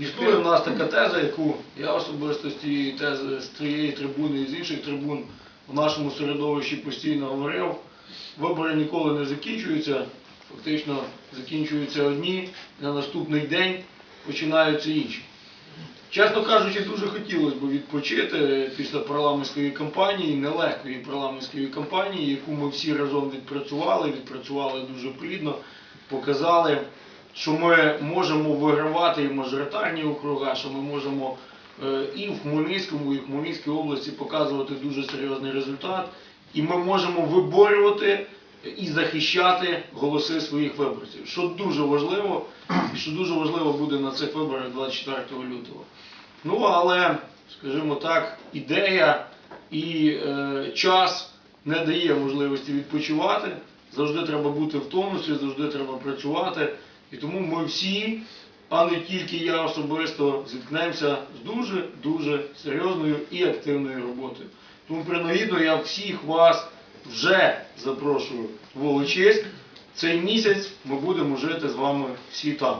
Існує в нас така теза, яку я особисто з цієї тези, з цієї трибуни і з інших трибун в нашому середовищі постійно говорив. Вибори ніколи не закінчуються, фактично закінчуються одні, на наступний день починаються інші. Чесно кажучи, дуже хотілося б відпочити після парламентської кампанії, нелегкої парламентської кампанії, яку ми всі разом відпрацювали, відпрацювали дуже плідно, показали, що ми можемо вигравати і мажоритарні округа, що ми можемо е, і в Хмельницькому, і в Хмельницькій області показувати дуже серйозний результат, і ми можемо виборювати і захищати голоси своїх виборців, що дуже важливо, і що дуже важливо буде на цих виборах 24 лютого. Ну, але, скажімо так, ідея і е, час не дає можливості відпочивати. Завжди треба бути в тонусі, завжди треба працювати. І тому ми всі, а не тільки я особисто, зіткнемося з дуже-дуже серйозною і активною роботою. Тому принагідно я всіх вас вже запрошую в Волочиськ. Цей місяць ми будемо жити з вами всі там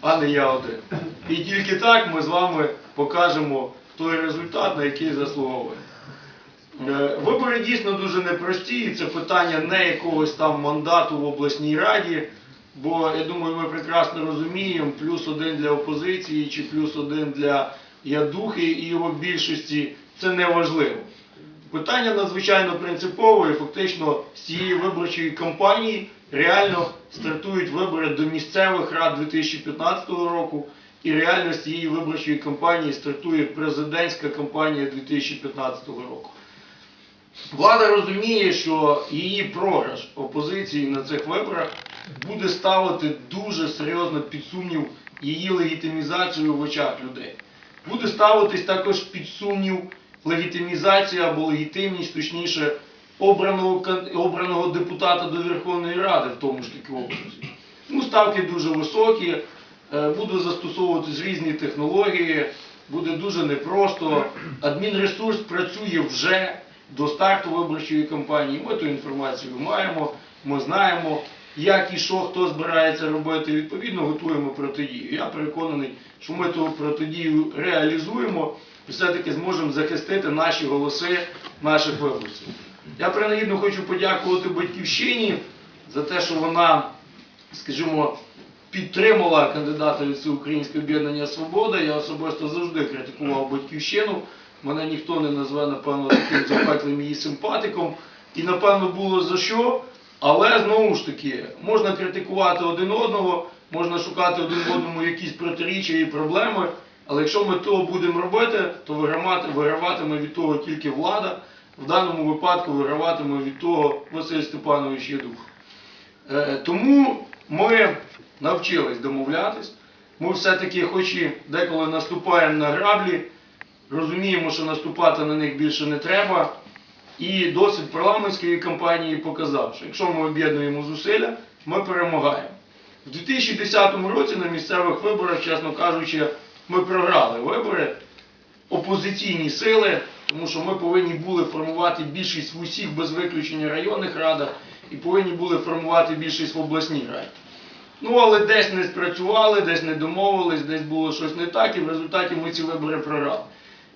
а не я один. І тільки так ми з вами покажемо той результат, на який заслуговуємо. Е, Вибори дійсно дуже непрості, і це питання не якогось там мандату в обласній раді, бо я думаю, ми прекрасно розуміємо, плюс один для опозиції чи плюс один для ядухи і його більшості це не важливо. Питання надзвичайно принципове, і фактично з цієї виборчої кампанії реально стартують вибори до місцевих рад 2015 року, і реально з цієї виборчої кампанії стартує президентська кампанія 2015 року. Влада розуміє, що її програш опозиції на цих виборах буде ставити дуже серйозно під сумнів її легітимізацію в очах людей. Буде ставитись також під сумнів легітимізація або легітимність, точніше, обраного, обраного депутата до Верховної Ради, в тому ж таки області. Ну, ставки дуже високі, е, будуть застосовуватись різні технології, буде дуже непросто. Адмінресурс працює вже до старту виборчої кампанії. Ми ту інформацію маємо, ми знаємо, як і що хто збирається робити. Відповідно, готуємо протидію. Я переконаний, що ми ту протидію реалізуємо і все-таки зможемо захистити наші голоси наших виборців. Я принагідно хочу подякувати батьківщині за те, що вона, скажімо, підтримала кандидата від Всеукраїнського об'єднання Свобода. Я особисто завжди критикував батьківщину. Мене ніхто не назве, напевно, таким запеклим її симпатиком. І напевно було за що. Але знову ж таки, можна критикувати один одного, можна шукати один одному якісь протиріччя і проблеми. Але якщо ми того будемо робити, то вигравати- виграватиме від того тільки влада. В даному випадку виграватиме від того Василь Степанович Ядух. Е, Тому ми навчились домовлятись. Ми все-таки, хоч і деколи наступаємо на граблі, розуміємо, що наступати на них більше не треба. І досвід парламентської кампанії показав, що якщо ми об'єднуємо зусилля, ми перемагаємо. В 2010 році на місцевих виборах, чесно кажучи, ми програли вибори, опозиційні сили, тому що ми повинні були формувати більшість в усіх без виключення районних радах і повинні були формувати більшість в обласній раді. Ну, але десь не спрацювали, десь не домовились, десь було щось не так, і в результаті ми ці вибори програли.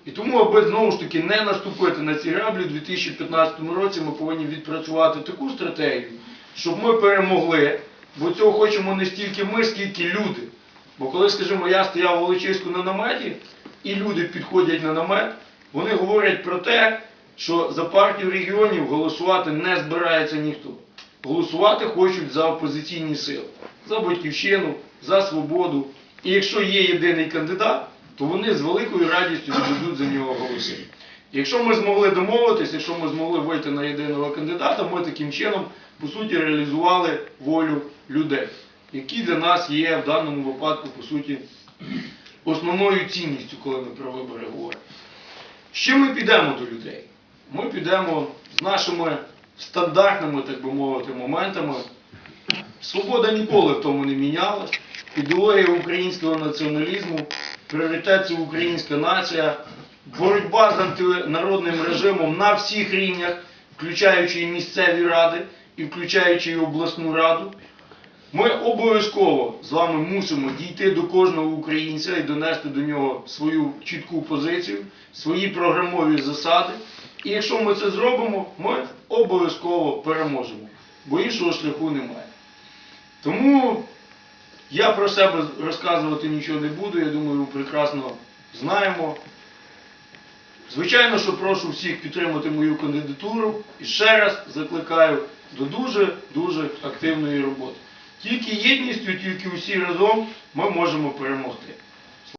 І тому, аби знову ж таки не наступити на ці граблі, у 2015 році ми повинні відпрацювати таку стратегію, щоб ми перемогли, бо цього хочемо не стільки ми, скільки люди. Бо коли, скажімо, я стояв у Волочиську на наметі, і люди підходять на намет, вони говорять про те, що за партію регіонів голосувати не збирається ніхто. Голосувати хочуть за опозиційні сили, за батьківщину, за свободу. І якщо є єдиний кандидат, то вони з великою радістю віддадуть за нього голоси. Якщо ми змогли домовитися, якщо ми змогли вийти на єдиного кандидата, ми таким чином, по суті, реалізували волю людей, які для нас є в даному випадку, по суті, основною цінністю, коли ми про вибори говоримо. Чим ми підемо до людей? Ми підемо з нашими стандартними, так би мовити, моментами. Свобода ніколи в тому не мінялась. Ідеологія українського націоналізму, пріоритет це українська нація, боротьба з антинародним режимом на всіх рівнях, включаючи і місцеві ради, і включаючи і обласну раду. Ми обов'язково з вами мусимо дійти до кожного українця і донести до нього свою чітку позицію, свої програмові засади. І якщо ми це зробимо, ми обов'язково переможемо, бо іншого шляху немає. Тому я про себе розказувати нічого не буду, я думаю, ми прекрасно знаємо. Звичайно, що прошу всіх підтримати мою кандидатуру і ще раз закликаю до дуже-дуже активної роботи. Тільки єдністю, тільки усі разом ми можемо перемогти.